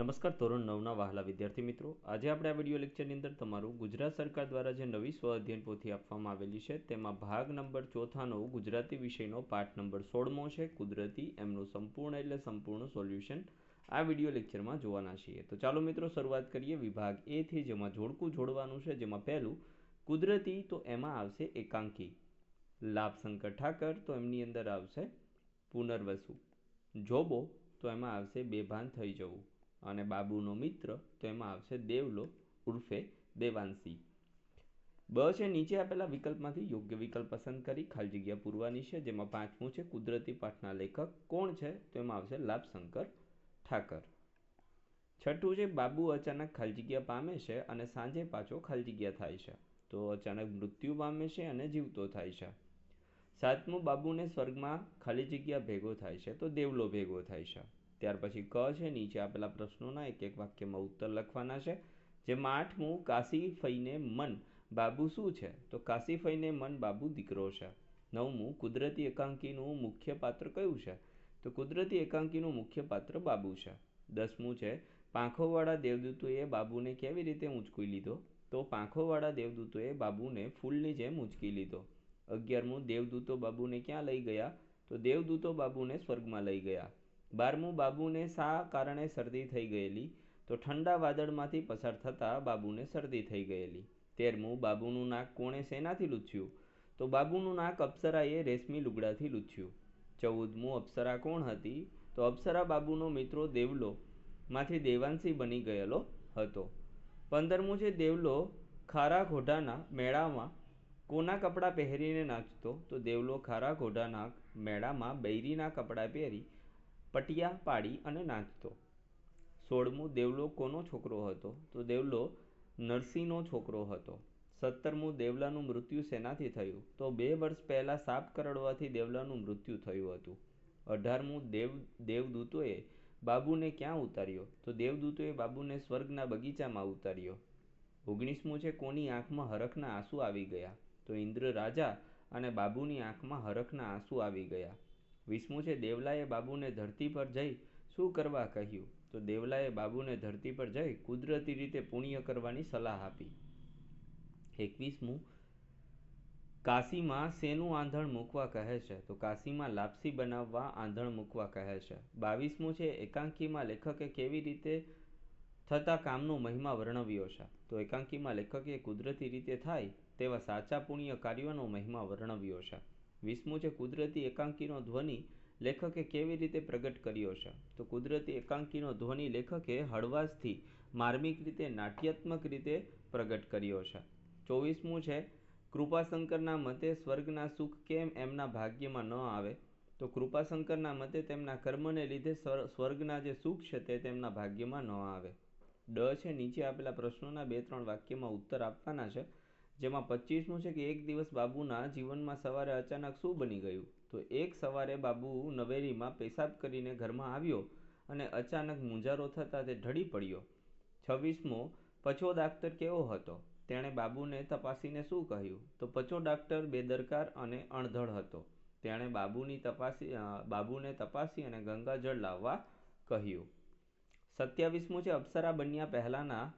નમસ્કાર ધોરણ નવના વહાલા વિદ્યાર્થી મિત્રો. આજે આપણે આ વીડિયો લેક્ચરની અંદર તમારું ગુજરાત સરકાર દ્વારા જે નવી સ્વ અધ્યયન પોથી આપવામાં આવેલી છે, તેમાં ભાગ નંબર ચોથાનો ગુજરાતી વિષયનો પાઠ નંબર સોળમો છે, કુદરતી એમનું સંપૂર્ણ એટલે સંપૂર્ણ સોલ્યુશન આ વીડિયો લેક્ચરમાં જોવાના છીએ. તો ચાલો મિત્રો શરૂઆત કરીએ વિભાગ એથી જેમાં જોડકું જોડવાનું છે, જેમાં પહેલું, કુદરતી તો એમાં આવશે એકાંકી. લાભશંકર ઠાકર તો એમની અંદર આવશે પુનર્વસુ. જોબો તો એમાં આવશે બેભાન થઈ જવું. અને બાબુનો મિત્ર, તો એમાં આવશે દેવલો ઉર્ફે દેવાંશી. બ છે, નીચે આપેલા વિકલ્પમાંથી યોગ્ય વિકલ્પ પસંદ કરી ખાલી જગ્યા પૂરવાની છે, જેમાં પાંચમું છે, કુદરતી પાઠના લેખક કોણ છે, તો એમાં આવશે લાભશંકર ઠાકર. છઠ્ઠું છે, બાબુ અચાનક ખાલી જગ્યા પામે છે અને સાંજે પાછો ખાલી જગ્યા થાય છે, તો અચાનક મૃત્યુ પામે છે અને જીવતો થાય છે. સાતમું, બાબુને સ્વર્ગમાં ખાલી જગ્યા ભેગો થાય છે, તો દેવલો ભેગો થાય છે. ત્યાર પછી ક છે, નીચે આપેલા પ્રશ્નોના એક એક વાક્યમાં ઉત્તર લખવાના છે. જેમાં આઠમું કાશી ફઈને મન, બાબુ શું છે? તો કાશી ફઈને મન, બાબુ દીકરો છે. નવમું કુદરતી એકાંકીનું મુખ્ય પાત્ર કયું છે? તો કુદરતી એકાંકીનું મુખ્ય પાત્ર બાબુ છે. દસમું છે, પાંખોવાળા દેવદૂતોએ બાબુને કેવી રીતે ઊંચકી લીધો? તો પાંખોવાળા દેવદૂતોએ બાબુને ફૂલની જેમ ઊંચકી લીધો. અગિયારમું દેવદૂતો બાબુને ક્યાં લઈ ગયા? તો દેવદૂતો બાબુને સ્વર્ગમાં લઈ ગયા. બારમું બાબુને શા કારણે શરદી થઈ ગયેલી? તો ઠંડા વાદળમાંથી પસાર થતાં બાબુને શરદી થઈ ગયેલી. તેરમું, બાબુનું નાક કોણે શેનાથી લૂછ્યું? તો બાબુનું નાક અપ્સરાએ રેશમી લુગડાથી લૂછ્યું. ચૌદમું, અપ્સરા કોણ હતી? તો અપ્સરા બાબુનો મિત્રો દેવલો. માંથી દેવાંશી બની ગયેલો હતો. પંદરમું છે દેવલો ખારા ઘોડાના મેળામાં કોના કપડાં પહેરીને નાચતો? તો દેવલો ખારા ઘોડાના મેળામાં બૈરીના કપડાં પહેરી પટિયા પાડી અને નાચતો સોળમું દેવલો કોનો છોકરો હતો? તો દેવલો નરસિંહનો છોકરો હતો. સત્તરમું દેવલાનું મૃત્યુ શેનાથી થયું. તો બે વર્ષ પહેલાં સાપ કરડવાથી દેવલાનું મૃત્યુ થયું હતું. અઢારમું દેવ, દેવદૂતોએ બાબુને ક્યાં ઉતાર્યો? તો દેવદૂતોએ બાબુને સ્વર્ગના બગીચામાં ઉતાર્યો. ઓગણીસમું છે કોની આંખમાં હરખના આંસુ આવી ગયા? તો ઇન્દ્ર રાજા અને બાબુની આંખમાં હરખના આંસુ આવી ગયા. વીસમું છે, દેવલાએ બાબુને ધરતી પર જઈ શું કરવા કહ્યું? તો દેવલાએ બાબુને ધરતી પર જઈ કુદરતી રીતે પુણ્ય કરવાની સલાહ આપી. એકવીસમું, કાશીમાં શેનું આંધણ મૂકવા કહે છે? તો કાશીમાં લાપસી બનાવવા આંધણ મૂકવા કહે છે. બાવીસમું છે, એકાંકીમાં લેખકે કેવી રીતે થતા કામનો મહિમા વર્ણવ્યો છે? તો એકાંકીમાં લેખકે કુદરતી રીતે થાય તેવા સાચા પુણ્ય કાર્યોનો મહિમા વર્ણવ્યો છે. વીસમું છે કુદરતી એકાંકીનો ધ્વનિ લેખકે કેવી રીતે પ્રગટ કર્યો છે? તો કુદરતી એકાંકીનો ધ્વનિ લેખકે હળવાશથી માર્મિક રીતે, નાટ્યાત્મક રીતે પ્રગટ કર્યો છે. ચોવીસમું છે, કૃપાશંકરના મતે સ્વર્ગના સુખ કેમ એમના ભાગ્યમાં ન આવે? તો કૃપાશંકરના મતે તેમના કર્મને લીધે સ્વર્ગના જે સુખ છે તે તેમના ભાગ્યમાં ન આવે. ડ છે, નીચે આપેલા પ્રશ્નોના બે ત્રણ વાક્યમાં ઉત્તર આપવાના છે. જેમાં પચીસમું છે કે એક દિવસ બાબુના જીવનમાં સવારે અચાનક શું બની ગયું? તો એક સવારે બાબુ નવેરીમાં પેશાબ કરીને ઘરમાં આવ્યો અને અચાનક મૂંઝારો થતાં તે ઢળી પડ્યો. છવ્વીસમો, પછો ડાક્ટર કેવો હતો? તેણે બાબુને તપાસીને શું કહ્યું? તો પછો ડાક્ટર બેદરકાર અને અણધડ હતો. તેણે બાબુની તપાસી બાબુને તપાસી અને ગંગાજળ લાવવા કહ્યું. સત્યાવીસમું છે, અપ્સરા બન્યા પહેલાંના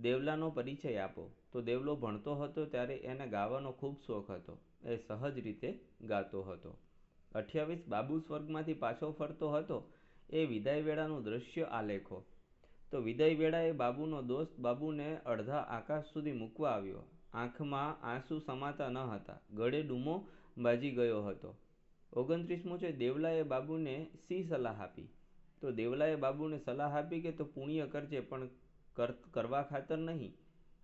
દેવલાનો પરિચય આપો. તો દેવલો ભણતો હતો ત્યારે એને ગાવાનો ખૂબ શોખ હતો. એ સહજ રીતે ગાતો હતો. અઠ્યાવીસ બાબુ સ્વર્ગમાંથી પાછો ફરતો હતો. એ વિદાય વેળાનું દ્રશ્ય આલેખો. તો વિદાય વેળાએ બાબુનો દોસ્ત બાબુને અડધા આકાશ સુધી મૂકવા આવ્યો. આંખમાં આંસુ સમાતા ન હતા. ગળે ડૂમો બાજી ગયો હતો. ઓગણત્રીસમું છે દેવલાએ બાબુને સી સલાહ આપી? તો દેવલાએ બાબુને સલાહ આપી કે તો પુણ્ય કરજે, પણ કરવા ખાતર નહીં.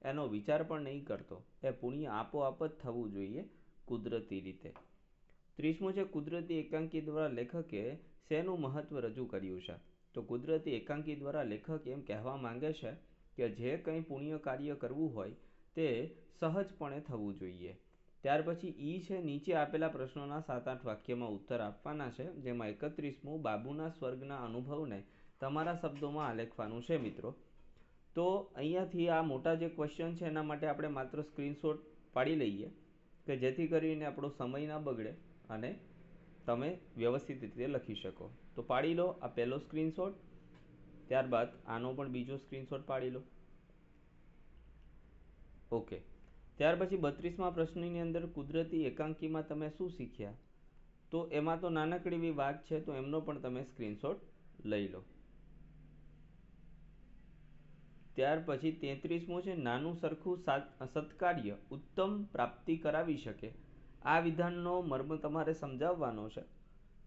એનો વિચાર પણ નહીં કરતો. એ પુણ્ય આપોઆપ જ થવું જોઈએ કુદરતી રીતે. ત્રીસમું છે, કુદરતી એકાંકી દ્વારા લેખકે શેનું મહત્ત્વ રજૂ કર્યું છે? તો કુદરતી એકાંકી દ્વારા લેખક એમ કહેવા માંગે છે કે જે કંઈ પુણ્ય કાર્ય કરવું હોય તે સહજપણે થવું જોઈએ. ત્યાર પછી ઈ છે, નીચે આપેલા પ્રશ્નોના સાત આઠ વાક્યમાં ઉત્તર આપવાના છે, જેમાં એકત્રીસમું બાબુના સ્વર્ગના અનુભવને તમારા શબ્દોમાં આલેખવાનું છે, મિત્રો. તો અહીંયાથી આ મોટા જે ક્વેશ્ચન છે એના માટે આપણે માત્ર સ્ક્રીનશોટ પાડી લઈએ કે જેથી કરીને આપણો સમય ના બગડે અને તમે વ્યવસ્થિત રીતે લખી શકો. તો પાડી લો આ પહેલો સ્ક્રીનશોટ ત્યારબાદ આનો પણ બીજો સ્ક્રીનશોટ પાડી લો. ઓકે. ત્યાર પછી બત્રીસમાં પ્રશ્નની અંદર કુદરતી એકાંકીમાં તમે શું શીખ્યા? તો એમાં તો નાનકડી એવી વાત છે, તો એમનો પણ તમે સ્ક્રીનશોટ લઈ લો. ત્યાર પછી તેત્રીસમું છે, નાનું સરખું સત્કાર્ય, ઉત્તમ પ્રાપ્તિ કરાવી શકે. આ વિધાનનો મર્મ તમારે સમજાવવાનો છે.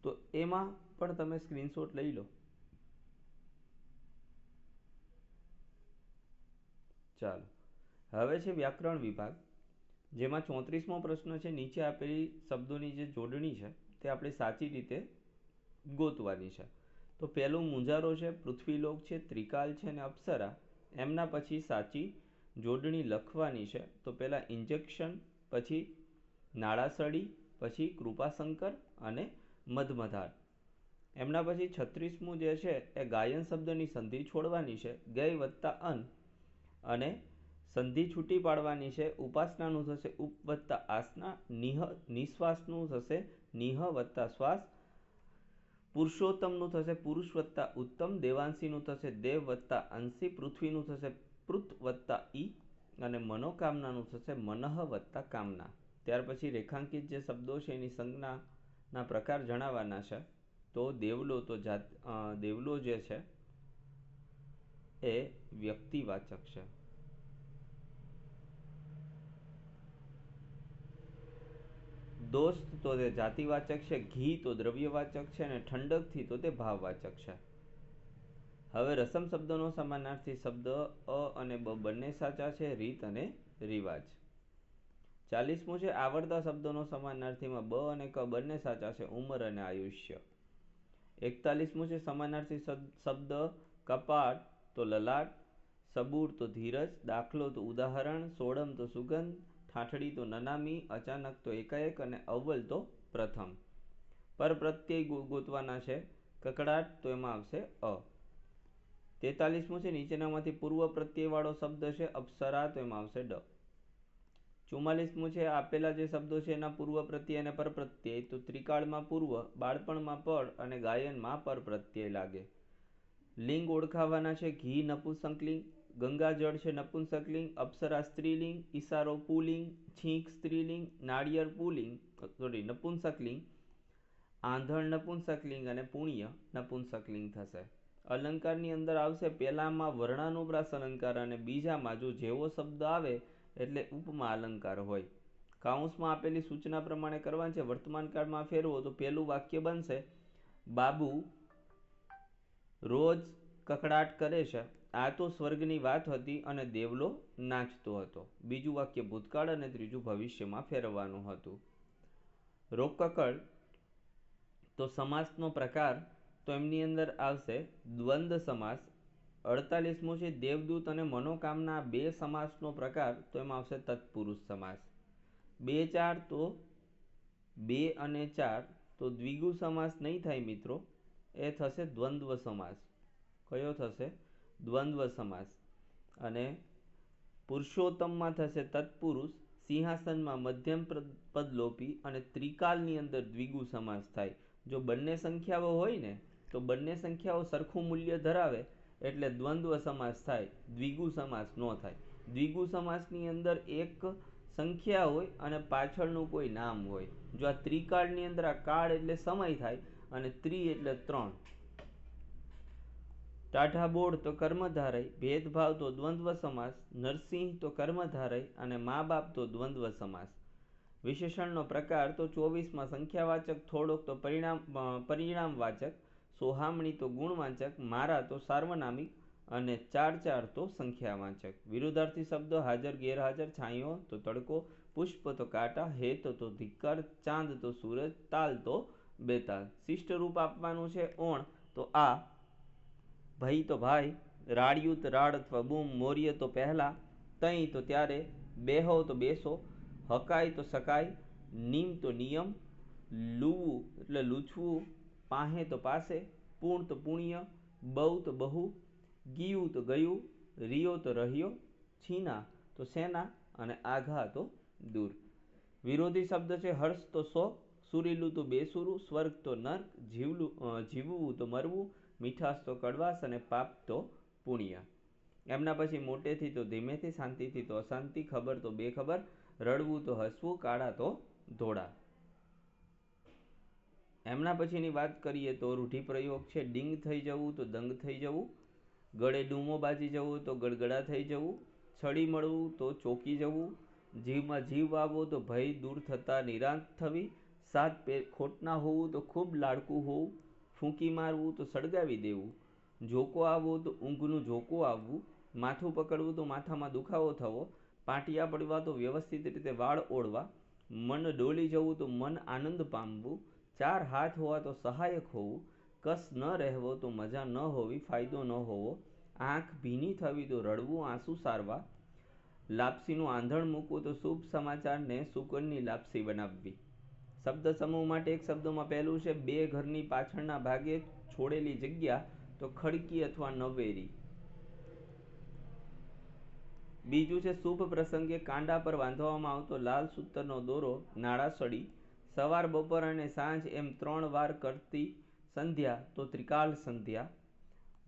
તો એમાં પણ તમે સ્ક્રીનશોટ લઈ લો. ચાલો. હવે છે વ્યાકરણ વિભાગ. જેમાં ચોત્રીસમો પ્રશ્ન છે, નીચે આપેલી શબ્દોની જે જોડણી છે, તે આપણે સાચી રીતે ગોતવાની છે. તો પહેલું મુંજારો છે, પૃથ્વીલોક છે, ત્રિકાલ છે અને અપ્સરા. એમના પછી સાચી જોડણી લખવાની છે, તો પહેલાં ઇન્જેક્શન પછી નાળાસળી, પછી કૃપાશંકર અને મધમધાર એમના પછી છત્રીસમું જે છે, એ ગાયન શબ્દની સંધિ છોડવાની છે, ગય વત્તા અન અને સંધિ છૂટી પાડવાની છે, ઉપાસનાનું થશે ઉપ વત્તા આસના, નિહ, નિશ્વાસનું થશે નિહ વત્તા શ્વાસ પુરુષોત્તમનું થશે, પુરુષ વત્તા ઉત્તમ, દેવાંશીનું થશે, દેવ વત્તા અંશી, પૃથ્વીનું થશે પૃથ વત્તા ઈ અને મનોકામનાનું થશે, મનઃ વત્તા કામના. ત્યાર પછી રેખાંકિત જે શબ્દો છે, એની સંજ્ઞાના પ્રકાર જણાવવાના છે. તો દેવલો, તો જાત દેવલો જે છે, એ વ્યક્તિવાચક છે. દોસ્ત તો તે જાતિવાચક છે, ઘી તો દ્રવ્યવાચક છે અને ઠંડકથી તો તે ભાવવાચક છે. હવે રસમ શબ્દનો સમાનાર્થી શબ્દ, અ અને બ બંને સાચા છે, રીત અને રિવાજ. ચાલીસમું છે, આવડતા શબ્દોનો સમાનાર્થીમાં બ અને ક બંને સાચા છે, ઉંમર અને આયુષ્ય. એકતાલીસમું છે, સમાનાર્થી શબ્દ કપાટ તો લલાટ, સબૂર તો ધીરજ, દાખલો તો ઉદાહરણ, સોડમ તો સુગંધ ઠાઠડી તો નનામી, અચાનક તો એકાએક અને અવ્વલ તો પ્રથમ. પર પ્રત્યય ગોતવાના છે. કકડાટ તો એમાં આવશે અ. તેતાલીસમું છે, નીચેનામાંથી પૂર્વ પ્રત્યયવાળો શબ્દ છે, અપ્સરા તો એમાં આવશે ડ. ચુમ્માલીસમું છે, આપેલા જે શબ્દો છે, એના પૂર્વ પ્રત્યય અને પરપ્રત્યય તો ત્રિકાળમાં પૂર્વ, બાળપણમાં પડ અને ગાયનમાં પરપ્રત્યય લાગે. લિંગ ઓળખાવાના છે, ઘી, નપુંસકલિંગ. ગંગાજળ છે નપુંસકલિંગ અપ્સરા સ્ત્રીલિંગ ઈશારો પુલિંગ, છીંક સ્ત્રીલિંગ, નાળિયેર પુલિંગ સોરી નપુંસકલિંગ આંધણ નપુંસકલિંગ અને પુણ્ય નપુંસકલિંગ થશે. અલંકારની અંદર આવશે પહેલામાં વર્ણાનુપ્રાસ અલંકાર અને બીજામાં જો જેવો શબ્દ આવે એટલે ઉપમા અલંકાર હોય. કાઉન્સમાં આપેલી સૂચના પ્રમાણે કરવાની છે, વર્તમાન કાળમાં ફેરવો તો પહેલું વાક્ય બનશે, બાબુ રોજ કકડાટ કરે છે. આ તો સ્વર્ગની વાત હતી અને દેવલો નાચતો હતો. બીજું વાક્ય ભૂતકાળ અને ત્રીજું ભવિષ્યમાં ફેરવવાનું હતું. રોકકળ તો સમાસનો પ્રકાર તો એમની અંદર આવશે દ્વંદ્વ સમાસ. અડતાલીસમો છે દેવદૂત અને મનોકામના. બે સમાસનો પ્રકાર તો એમાં આવશે તત્પુરુષ સમાસ. બે ચાર તો બે અને ચાર તો દ્વિગુ સમાસ નહીં થાય મિત્રો. એ થશે દ્વંદ્વ સમાસ. કયો થશે? દ્વંદ્વ સમાસ. અને પુરુષોત્તમમાં થશે તત્પુરુષ, સિંહાસનમાં મધ્યમ પદ લોપી અને ત્રિકાલની અંદર દ્વિગુ સમાસ થાય. જો બંને સંખ્યાઓ હોય ને, તો બંને સંખ્યાઓ સરખું મૂલ્ય ધરાવે એટલે દ્વંદ્વ સમાસ થાય, દ્વિગુ સમાસ ન થાય. દ્વિગુ સમાસની અંદર એક સંખ્યા હોય અને પાછળનું કોઈ નામ હોય. જો આ ત્રિકાળની અંદર આ કાળ એટલે સમય થાય અને ત્રિ એટલે ત્રણ. ટાઢા બોર્ડ તો કર્મધારય, ભેદભાવ તો દ્વંદ્વ સમાસ, નરસિંહ તો કર્મધારય અને મા બાપ તો દ્વંદ્વ સમાસ. વિશેષણનો પ્રકાર તો ચોવીસમાં સંખ્યાવાચક, થોડોક તો પરિણામ પરિણામવાચક, સોહામણી તો ગુણવાચક, મારા તો સાર્વનામિક અને ચાર ચાર તો સંખ્યાવાચક. વિરુદ્ધાર્થી શબ્દો, હાજર, ગેરહાજર, છાંયો તો તડકો, પુષ્પ તો કાંટા, હેત તો ધિક્કાર, ચાંદ તો સૂરજ, તાલ તો બેતાલ. શિષ્ટ રૂપ આપવાનું છે ઓણ તો આ. ભાઈ તો ભાઈ રાડિયું તો રાડ અથવા બૂમ મોરીએ તો પહેલાં, તઈ તો ત્યારે, બેહો તો બેસો, હકાય તો સકાય, નિમ તો નિયમ, લૂવું એટલે લૂછવું, પાહે તો પાસે પૂર્ણ તો પુણ્ય, બહુ તો બહુ, ગીયું તો ગયું, રિયો તો રહ્યો, છીના તો સેના અને આઘા તો દૂર. વિરોધી શબ્દ છે, હર્ષ તો શોક સુરીલું તો બેસુરું, સ્વર્ગ તો નર્ક, જીવલું જીવવું તો મરવું મીઠાશ તો કડવાશ અને પાપ તો પુણ્ય. એમના પછી મોટેથી તો ધીમેથી, શાંતિથી તો અશાંતિ, ખબર તો બેખબર રડવું તો હસવું, કાળા તો ધોળા. એમના પછીની વાત કરીએ તો રૂઢિપ્રયોગ છે, ડિંગ થઈ જવું તો દંગ થઈ જવું, ગળે ડૂમો બાજી જવું તો ગડગડા થઈ જવું, છડી મળવું તો ચોકી જવું, જીવમાં જીવ આવવો તો ભય દૂર થતાં નિરાંત થવી, સાત ખોટના હોવું તો ખૂબ લાડકું હોવું ફૂંકી મારવું તો સળગાવી દેવું. જોકો આવવો તો ઊંઘનું જોકો આવવું. માથું પકડવું તો માથામાં દુખાવો થવો. પાટિયા પડવા તો વ્યવસ્થિત રીતે વાળ ઓળવા. મન ડોલી જવું તો મન આનંદ પામવું. ચાર હાથ હોવા તો સહાયક હોવું. કસ ન રહેવો તો મજા ન હોવી, ફાયદો ન હોવો. આંખ ભીની થવી તો રડવું, આંસુ સારવા. લાપસીનું આંધણ મૂકવું તો શુભ સમાચારને સુકનની લાપસી બનાવવી. શબ્દ સમૂહ માટે એક શબ્દોમાં પહેલું છે, બે ઘરની પાછળના ભાગે છોડેલી જગ્યા, તો ખડકી અથવા નવેરી. બીજું છે, શુભ પ્રસંગે કાંડા પર બાંધવામાં આવતો લાલ સૂતરનો દોરો નાળાસળી સવાર, બપોર અને સાંજ એમ ત્રણ વાર કરતી સંધ્યા, તો ત્રિકાલ સંધ્યા.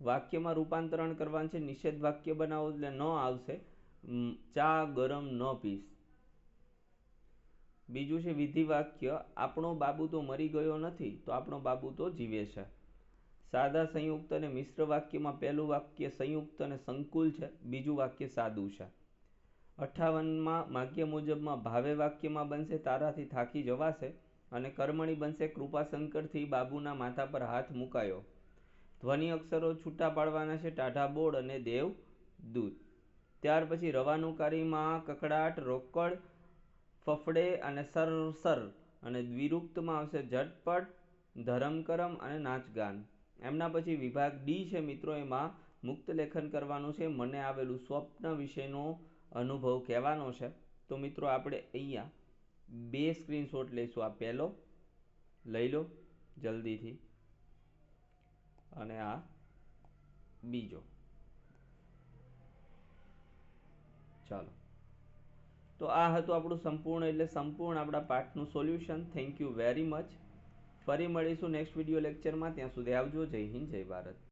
વાક્યમાં રૂપાંતરણ કરવાનું છે, નિષેધ વાક્ય બનાવો એટલે ન આવશે. ચા ગરમ ન પીસ બીજું છે વિધિ વાક્ય આપણો બાબુ તો મરી ગયો નથી, તો આપણો બાબુ તો જીવે છે. સાદા સંયુક્ત અને મિશ્ર વાક્યમાં પહેલું વાક્ય સંયુક્ત અને સંકુલ છે, બીજું વાક્ય સાદું છે. અઠ્ઠાવનમાં માગ્ય મુજબમાં ભાવે વાક્યમાં બનશે, તારાથી થાકી જવાશે અને કર્મણી બનશે, કૃપાશંકરથી બાબુના માથા પર હાથ મુકાયો. ધ્વનિ અક્ષરો છૂટા પાડવાના છે, ટાઢા બોર્ડ અને દેવ દૂત. ત્યાર પછી રવાનુકારીમાં કકડાટ, રોકડ ફફડે અને સરસર અને દ્વિરુક્તમાં આવશે ઝટપટ, ધરમકરમ અને નાચગાન. એમના પછી વિભાગ ડી છે મિત્રો, એમાં મુક્ત લેખન કરવાનું છે. મને આવેલું સ્વપ્ન વિશેનો અનુભવ કહેવાનો છે. તો મિત્રો, આપણે અહીંયા બે સ્ક્રીનશોટ લઈશું. આ પહેલો, લઈ લો જલ્દીથી. અને આ બીજો. ચાલો. તો આ હતું આપણું સંપૂર્ણ એટલે સંપૂર્ણ આપણા પાઠનું solution. Thank you very much ફરી મળીશું નેક્સ્ટ વીડિયો લેક્ચરમાં ત્યાં સુધી આવજો. જય હિન્દ, જય ભારત.